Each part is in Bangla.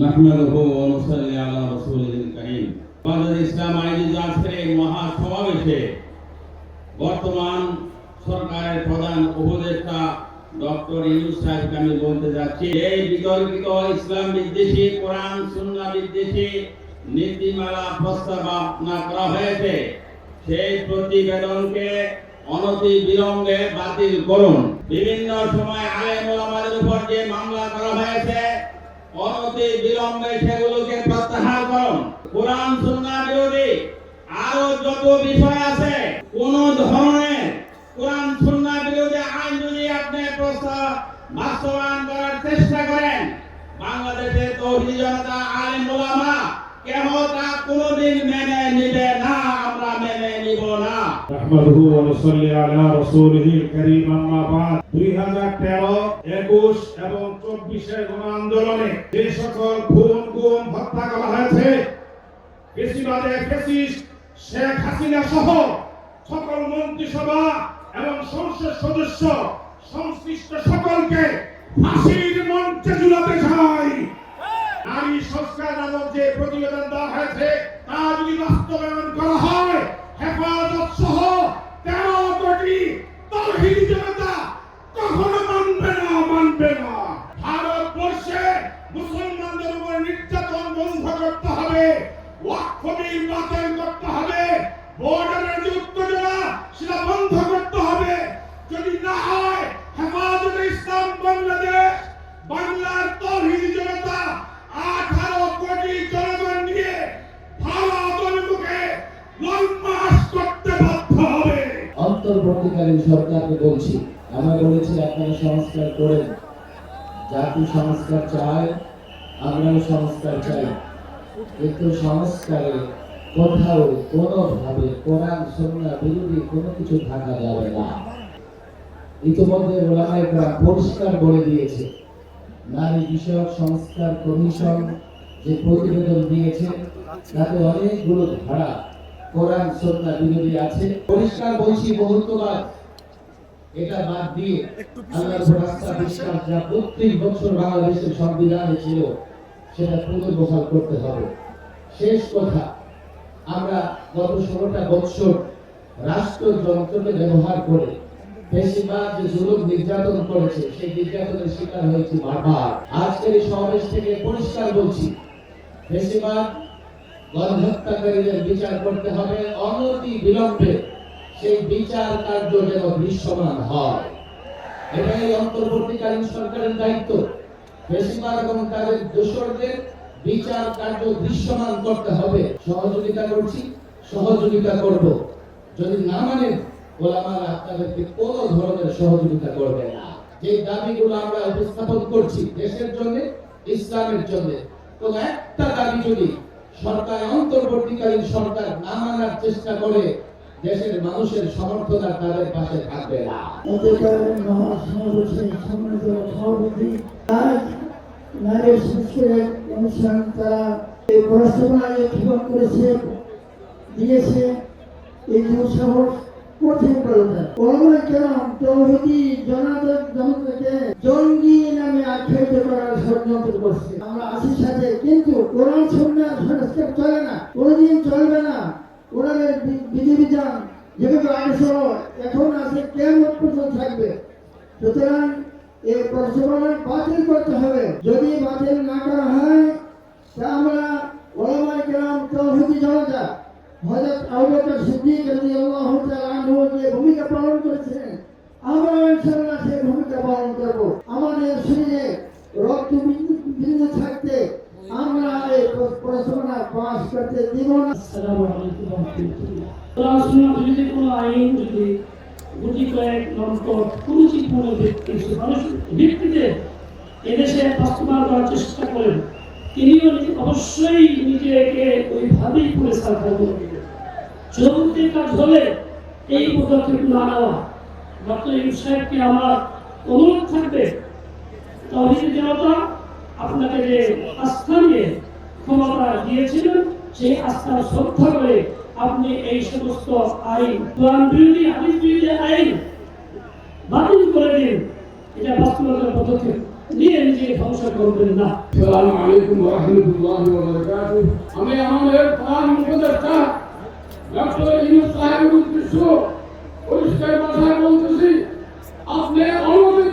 نحمده ونصلي على رسوله الكريم بعد বাংলাদেশ عيد আয়োজিত مها এই বর্তমান সরকারের প্রধান উপদেষ্টা ডক্টর ইউনুস সাহেবকে আমি বলতে যাচ্ছি, এই বিতর্কিত ইসলাম বিদ্বেষী, কোরআন সুন্না বিদ্বেষী নীতিমালা প্রস্তাব আপনা করা হয়েছে। সেই প্রতিবেদনকে অনতি বিলম্বে বাতিল করুন। বিভিন্ন সময় আলেম ওলামাদের উপর যে মামলা করা হয়েছে অনতি বিলম্বে সেগুলোকে প্রত্যাহার করুন। কোরআন, সুন্নাহ বিরোধী আরও যত বিষয় আছে, কোন ধরনের কোরআন, সুন্নাহ বিরোধী আইন যদি আপনি প্রস্তাব বাস্তবায়ন করার চেষ্টা করেন, বাংলাদেশের তৌহিদ জনতা, আলেম ওলামা, কেহ তা কোনোদিন মেনে نحمده ونصلي على رسوله الكريم أما بعد 2013 21 এবং 24 এর গণ আন্দোলনে যে সকল খুন গুম হত্যা করা হয়েছে বেশিরভাগে ফেসিস্ট শেখ হাসিনা সহ সকল মন্ত্রিসভা এবং সংসদ সদস্য সংশ্লিষ্ট সকলকে ফাঁসির মঞ্চে ঝুলাতে তেরো কোটি তহিদ জনতা কখনো মানবে না মানবে না। ভারতবর্ষে মুসলমানদের উপর নির্যাতন বন্ধ করতে হবে ওয়াক্ফ বিল বাতিল করতে হবে, বর্ডারের যে উত্তেজনা, সেটা বন্ধ করতে অন্তর্বর্তীকালীন সরকারকে বলছি আমরা বলেছি আপনারা সংস্কার করেন। জাতি সংস্কার চায়, আমরাও সংস্কার চাই। কিন্তু সংস্কারে কোথাও কোনোভাবে কোরআন সন্না বিরোধী কোনো কিছু থাকা যাবে না। ইতিমধ্যে ওলামাইকরা পরিষ্কার বলে দিয়েছে, নারী বিষয়ক সংস্কার কমিশন যে প্রতিবেদন দিয়েছে, তাতে অনেকগুলো ধারা কোরআন সন্না বিরোধী আছে। পরিষ্কার বলছি বহুত্ববাদ এটা বাদ দিয়ে আল্লাহর আস্থা বিশ্বাস যা প্রত্যেক বছর বাংলাদেশের সংবিধানে ছিল, সেটা পুনর্বহাল করতে হবে। শেষ কথা, আমরা গত ষোলোটা বৎসর রাষ্ট্রযন্ত্রকে ব্যবহার করে বেশিরভাগ যে নির্যাতন করেছে, সেই নির্যাতনের শিকার হয়েছে বারবার। আজকের এই সমাবেশ থেকে পরিষ্কার বলছি, বেশিরভাগ গণহত্যাকারীদের বিচার করতে হবে অনতি বিলম্বে। সেই বিচার কার্য যেন দৃশ্যমান হয়। এটাই অন্তর্বর্তীকালীন সরকারের দায়িত্ব। বেশিরভাগ এবং তাদের দোষরদের বিচার কার্য দৃশ্যমান করতে হবে। সহযোগিতা করছি, সহযোগিতা করব। যদি না মানেন ওলামারা আপনাদেরকে কোন ধরনের সহযোগিতা করবে না। যে দাবিগুলো আমরা উপস্থাপন করছি দেশের জন্য, ইসলামের জন্য, কোন একটা দাবি যদি সরকার, অন্তর্বর্তীকালীন সরকার না মানার চেষ্টা করে দেশের মানুষের সমর্থন তাদের পাশে থাকবে না। অনুষ্ঠান তারা এই করেছে, দিয়েছে। এই কঠিন তৌহিদি কোরআনের বি- বিধিবিধান যেভাবে আগে এখন আছে কেমন পর্যন্ত থাকবে? সুতরাং এই প্রশ্নমান বাতিল করতে হবে। যদি বাতিল না করা হয়, তা আমরা ওলামাই কেরাম তৌহিদি জনতা হযরত আবু বকর সিদ্দিক রাদিয়াল্লাহু তাআলা যে ভূমিকা পালন করেছেন, আমরা ইনশাআল্লাহ সেই ভূমিকা পালন করব। আমাদের শরীরে রক্ত বিন্দু থাকতে আমরা এই পড়াশোনা পাস করতে দিব না আসসালামু যদি কোনো আইন যদি গুটি কয়েক নম্বর কুরুচিপূর্ণ ব্যক্তি সুপারিশ ভিত্তিতে এদেশে বাস্তবায়ন করার চেষ্টা করেন তিনিও অবশ্যই নিজেকে ওইভাবেই পরিষ্কার করবেন চলতে কাজ হলে এই পদক্ষেপ না নেওয়া ডক্টর ইউব সাহেবকে আমার অনুরোধ থাকবে তহিদ জনতা আপনাকে যে আস্থা নিয়ে ক্ষমতা দিয়েছিলেন, সেই আস্থা শ্রদ্ধা করে আপনি এই সমস্ত আইন, কোরআন বিরোধী, হাদিস বিরোধী আইন বাতিল করে দিন। এটা বাস্তবতার পদক্ষেপ আমি আমাদের প্রধান উপদেষ্টা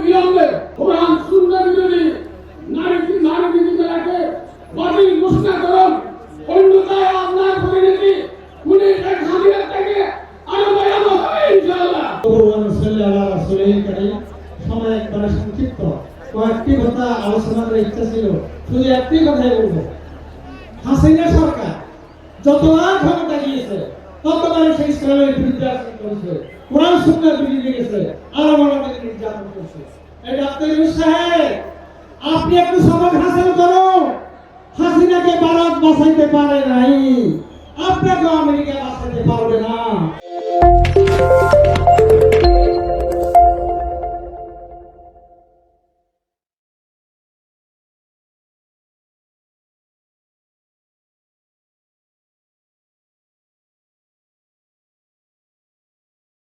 বিলম্বে কোরআন সুন্নাহ বিরোধী নারী নারী বিধিকে বাতিল ঘোষণা করুন অন্যথায় আপনার পরিণতি পুলিশ এক হাতিয়ার থেকে আরও ভয়াবহ হবে ইনশাআল্লাহ সময় একবারে সংক্ষিপ্ত। কয়েকটি কথা আলোচনা করার ইচ্ছা ছিল। শুধু একটি কথাই বলব। হাসিনা সরকার যতবার ক্ষমতা গিয়েছে ততবার সেই ইসলামের বিরুদ্ধে বাঁচাইতে পারবে না।